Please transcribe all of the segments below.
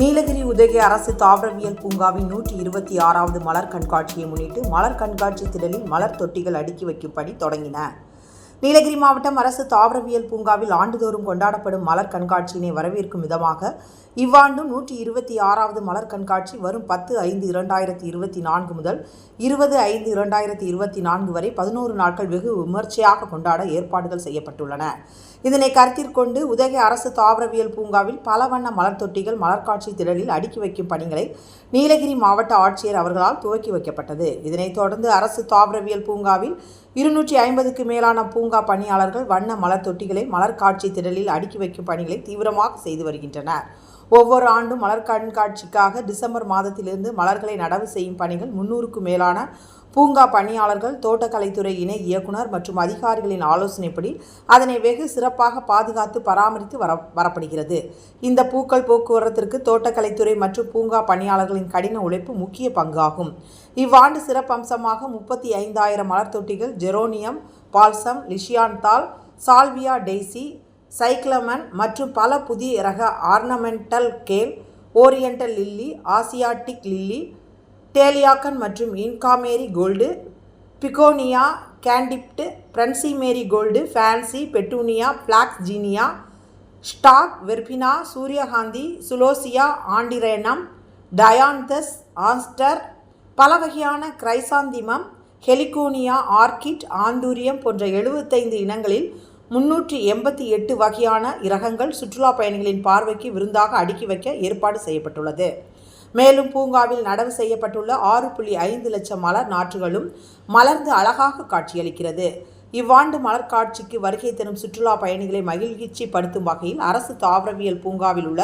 நீலகிரி உதகை அரசு தாவரவியல் பூங்காவின் நூற்றி இருபத்தி ஆறாவது மலர் கண்காட்சியை முன்னிட்டு மலர் கண்காட்சி திடலில் மலர் தொட்டிகள் அடுக்கி வைக்கும் பணி தொடங்கின. நீலகிரி மாவட்டம் அரசு தாவரவியல் பூங்காவில் ஆண்டுதோறும் கொண்டாடப்படும் மலர் கண்காட்சியினை வரவேற்கும் விதமாக இவ்வாண்டும் நூற்றி இருபத்தி ஆறாவது மலர் கண்காட்சி வரும் பத்து ஐந்து இரண்டாயிரத்தி இருபத்தி நான்கு முதல் இருபது ஐந்து இரண்டாயிரத்தி இருபத்தி நான்கு வரை பதினோரு நாட்கள் வெகு விமர்சையாக கொண்டாட ஏற்பாடுகள் செய்யப்பட்டுள்ளன. இதனை கருத்தில் கொண்டு உதகை அரசு தாவரவியல் பூங்காவில் பல வண்ண மலர் தொட்டிகள் மலர்காட்சி திடலில் அடுக்கி வைக்கும் பணிகளை நீலகிரி மாவட்ட ஆட்சியர் அவர்களால் துவக்கி வைக்கப்பட்டது. இதனைத் தொடர்ந்து அரசு தாவரவியல் பூங்காவில் இருநூற்றி ஐம்பதுக்கு மேலான பூங்கா பணியாளர்கள் வண்ண மலர் தொட்டிகளை மலர் காட்சி திடலில் அடுக்கி வைக்கும் பணிகளை தீவிரமாக செய்து வருகின்றனர். ஒவ்வொரு ஆண்டும் மலர் கண்காட்சிக்காக டிசம்பர் மாதத்திலிருந்து மலர்களை நடவு செய்யும் பணிகள் முன்னூறுக்கும் மேலான பூங்கா பணியாளர்கள் தோட்டக்கலைத்துறை இணை இயக்குனர் மற்றும் அதிகாரிகளின் ஆலோசனைப்படி அதனை வெகு சிறப்பாக பாதுகாத்து பராமரித்து வர வரப்படுகிறது. இந்த பூக்கள் போக்குவரத்திற்கு தோட்டக்கலைத்துறை மற்றும் பூங்கா பணியாளர்களின் கடின உழைப்பு முக்கிய பங்காகும். இவ்வாண்டு சிறப்பம்சமாக முப்பத்தி ஐந்தாயிரம் மலர் தொட்டிகள் geranium balsam lisianthus salvia daisy cyclamen மற்றும் பல புதிய ரக ornamental kale oriental lily asiatic lily டேலியாக்கன் மற்றும் inca marigold begonia candytuft French marigold fancy petunia black zinnia stock verbena சூரியகாந்தி சுலோசியா ஆண்டிரேனம் டயாந்தஸ் ஆஸ்டர் பல வகையான கிரைசாந்திமம் ஹெலிகோனியா ஆர்கிட் ஆந்தூரியம் போன்ற எழுபத்தைந்து இனங்களில் முன்னூற்றி எண்பத்தி எட்டு வகையான இரகங்கள் சுற்றுலா பயணிகளின் பார்வைக்கு விருந்தாக அடுக்கி வைக்க ஏற்பாடு செய்யப்பட்டுள்ளது. மேலும் பூங்காவில் நடவு செய்யப்பட்டுள்ள ஆறு புள்ளி ஐந்து லட்சம் மலர் நாற்றுகளும் மலர்ந்து அழகாக காட்சியளிக்கிறது. இவ்வாண்டு மலர் காட்சிக்கு வருகை தரும் சுற்றுலா பயணிகளை மகிழ்ச்சிப்படுத்தும் வகையில் அரசு தாவரவியல் பூங்காவில் உள்ள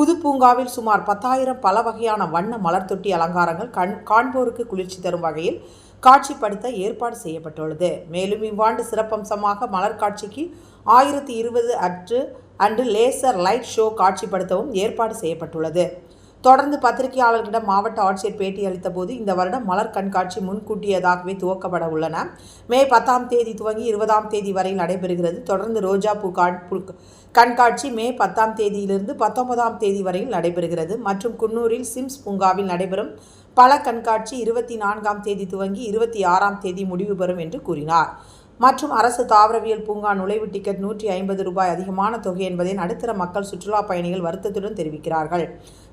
புது பூங்காவில் சுமார் பத்தாயிரம் பல வகையான வண்ண மலர் தொட்டி அலங்காரங்கள் கண் காண்போருக்கு குளிர்ச்சி தரும் வகையில் காட்சிப்படுத்த ஏற்பாடு செய்யப்பட்டுள்ளது. மேலும் இவ்வாண்டு சிறப்பம்சமாக மலர் காட்சிக்கு ஆயிரத்தி இருபது அற்று அன்று லேசர் லைட் ஷோ காட்சிப்படுத்தவும் ஏற்பாடு செய்யப்பட்டுள்ளது. தொடர்ந்து பத்திரிகையாளர்களிடம் மாவட்ட ஆட்சியர் பேட்டி அளித்தபோது இந்த வருடம் மலர் கண்காட்சி முன்கூட்டியதாகவே துவக்கப்பட உள்ளன. மே பத்தாம் தேதி துவங்கி இருபதாம் தேதி வரை நடைபெறுகிறது. தொடர்ந்து ரோஜா பூ- கண்காட்சி மே பத்தாம் தேதியிலிருந்து பத்தொன்பதாம் தேதி வரையில் நடைபெறுகிறது. மற்றும் குன்னூரில் சிம்ஸ் பூங்காவில் நடைபெறும் பல கண்காட்சி இருபத்தி நான்காம் தேதி துவங்கி இருபத்தி ஆறாம் தேதி முடிவு பெறும் என்று கூறினார். மற்றும் அரசு தாவரவியல் பூங்கா நுழைவு டிக்கெட் நூற்றி ஐம்பது ரூபாய் அதிகமான தொகை என்பதை நடுத்தர மக்கள் சுற்றுலா பயணிகள் வருத்தத்துடன் தெரிவிக்கிறார்கள்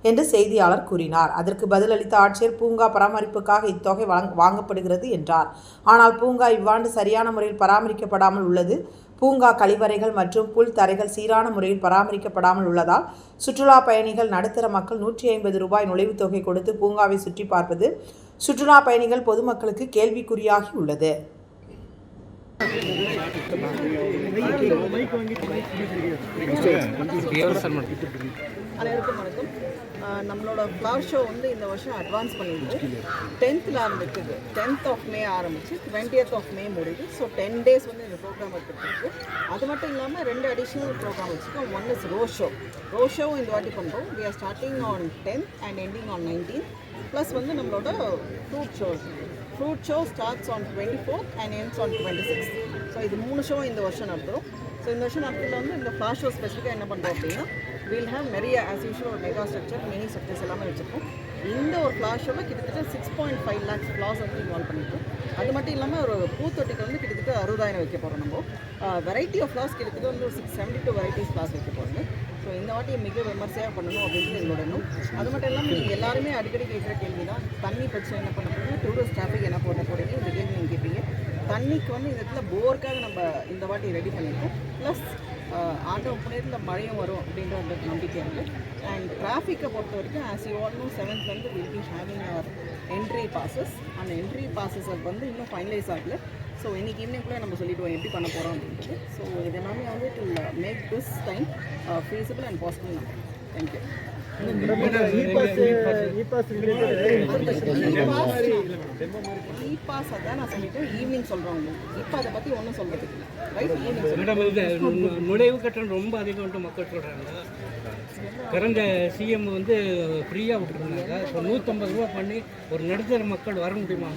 என்று செய்தியாளர் கூறினார். அதற்கு பதிலளித்த ஆட்சியர் பூங்கா பராமரிப்புக்காக இத்தொகை வாங்கப்படுகிறது என்றார். ஆனால் பூங்கா இவ்வாண்டு சரியான முறையில் பராமரிக்கப்படாமல் உள்ளது. பூங்கா கழிவறைகள் மற்றும் புல் தரைகள் சீரான முறையில் பராமரிக்கப்படாமல் உள்ளதால் சுற்றுலா பயணிகள் நடுத்தர மக்கள் நூற்றி ஐம்பது ரூபாய் நுழைவுத் தொகை கொடுத்து பூங்காவை சுற்றி பார்ப்பது சுற்றுலா பயணிகள் பொதுமக்களுக்கு கேள்விக்குறியாகி உள்ளது. அனைவருக்கும் வணக்கம். நம்மளோட ஃப்ளவர் ஷோ வந்து இந்த வருஷம் அட்வான்ஸ் பண்ணியிருக்கு டென்த்தில் ஆரம்பிக்குது டென்த் ஆஃப் மே ஆரம்பிச்சு டுவெண்ட்டியத் ஆஃப் மே முடியுது. ஸோ டென் டேஸ் வந்து இந்த ப்ரோக்ராம் எடுத்துருக்கு அது மட்டும் இல்லாமல் ரெண்டு அடிஷ்னல் ப்ரோக்ராம் வச்சுருக்கோம். One is rose show rose ஷோவும் இந்த வாட்டி பண்ணுறோம் we are starting on tenth and ending on nineteen plus வந்து நம்மளோட fruit shows fruit show starts on twenty fourth and ends on twenty six so இது மூணு show இந்த வருஷம் நடத்துகிறோம் ஸோ இந்த வருஷம் நடத்துல வந்து இந்த ஃப்ளாஷ் ஷோ ஸ்பெசிஃபிக்காக என்ன பண்ணுறோம் அப்படின்னா வீல் ஹேவ் நிறைய as usual mega structure mini structures எல்லாமே வச்சுருக்கோம். இந்த ஒரு ஃப்ளாஷ் ஷோவில் கிட்டத்தட்ட six point five lakhs flowers வந்து இன்வால்வ் பண்ணியிருக்கோம் அது மட்டும் இல்லாமல் ஒரு பூத்தொட்டிக்கு வந்து கிட்டத்தட்ட அறுபதாயிரம் வைக்க போகிறோம் நம்ம. வெரைட்டி ஆஃப் ஃப்ளாஸ் கிட்டத்தட்ட வந்து ஒரு six seventy two varieties flowers வைக்க போகிறோம் ஸோ இந்த வாட்டி மிக விமர்சையாக பண்ணணும் அப்படின்றது எங்களோட எண்ணம். அது மட்டும் இல்லாமல் நீங்கள் எல்லாருமே அடிக்கடி கேட்குற கேள்வி தான் தண்ணி பிரச்சனை என்ன பண்ண போகிறீங்க டூரிஸ்ட் டிராஃபிக் என்ன போட போகிறீங்க இந்த கேள்வி நீங்கள் கேட்பீங்க. தண்ணிக்கு வந்து இந்த இடத்துல போருக்காக நம்ம இந்த வாட்டி ரெடி பண்ணியிருக்கோம். ப்ளஸ் ஆட்டோ புனேரில் மழையும் வரும் அப்படின்ற அந்த நம்பிக்கை இருக்குது அண்ட் டிராஃபிக்கை பொறுத்த வரைக்கும் as you all know seventh will be having our entry passes அந்த என்ட்ரி பாசஸ் வந்து இன்னும் ஃபைனலைஸ் ஆகல. ஸோ இன்றைக்கி ஈவினிங் கூட நம்ம சொல்லிவிடுவோம் எப்படி பண்ண போகிறோம் அப்படின்ட்டு ஸோ இது எல்லாமே வந்து to make this time feasible and possible நம்ம தேங்க்யூ இ பாஸ் அதான் நான் சொல்லிட்டேன் ஈவினிங் சொல்கிறோம் இப்போ அதை பற்றி ஒன்றும் சொல்கிறதுக்கு இல்லை ரைட் ஈவினிங் மேடம் இது நுழைவு கட்டணம் ரொம்ப அதிகம்ட்டு மக்கள் சொல்கிறாங்க கடந்த சிஎம் வந்து ஃப்ரீயாக விட்டுருந்தாங்க. இப்போ நூற்றம்பது ரூபா பண்ணி ஒரு நடுத்தர மக்கள் வர முடியுமா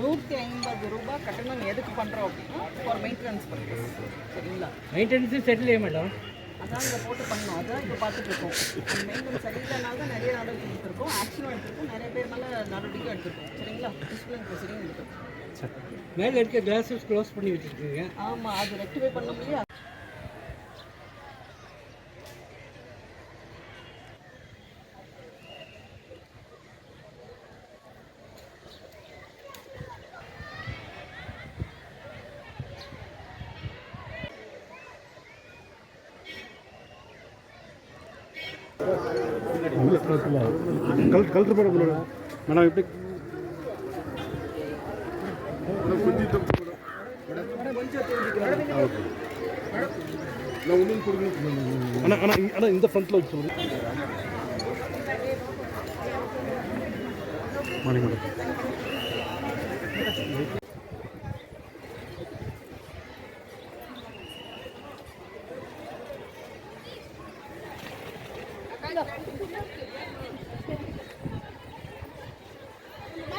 நூற்றி ஐம்பது ரூபாய் கட்டணம் எதுக்கு பண்ணுறோம் அப்படின்னா ஃபார் மெயின்டெனன்ஸ் பண்ணுறோம் சரிங்களா? மெயின்டெனன்ஸும் செட்டிலே மேடம்? அதான் இங்கே போட்டு பண்ணோம் அதான் இப்போ பார்த்துட்டு இருக்கோம். அந்த மெயின்டெனன்ஸ் சரியில்லைனால தான் நிறைய நடவடிக்கை எடுத்திருக்கோம். ஆக்ஷனும் எடுத்திருக்கோம். நிறைய பேர் மேலே நடவடிக்கையும் எடுத்திருக்கோம். சரிங்களா? டிசிப்ளின் ப்ரொசீடிங் எடுத்திருக்கோம். மேலே இருக்க கிளாஸஸ் க்ளோஸ் பண்ணி வச்சுருக்கீங்க. ஆமாம் அது ரெக்டிஃபை பண்ண முடியாது. கல் கல்ட்டு போட மேடம் மேடம் எப்படி? அண்ணா அண்ணா அண்ணா இந்த ஃப்ரண்ட்டில் வச்சு மார்னிங் மேடம்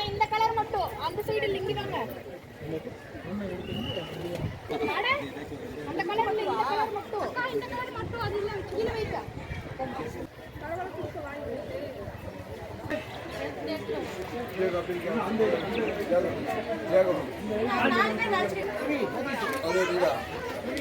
இந்த கலர் மட்டும். அந்த சைடு லிங்கி வாங்க. அந்த கலர் மட்டும் இந்த கலர் மட்டும். அக்கா இந்த கலர் மட்டும் அது இல்ல கீழே வைக்க.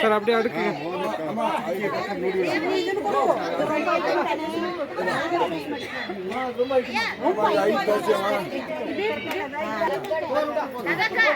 சார் அப்படியே அடுக்குங்க அதக்கா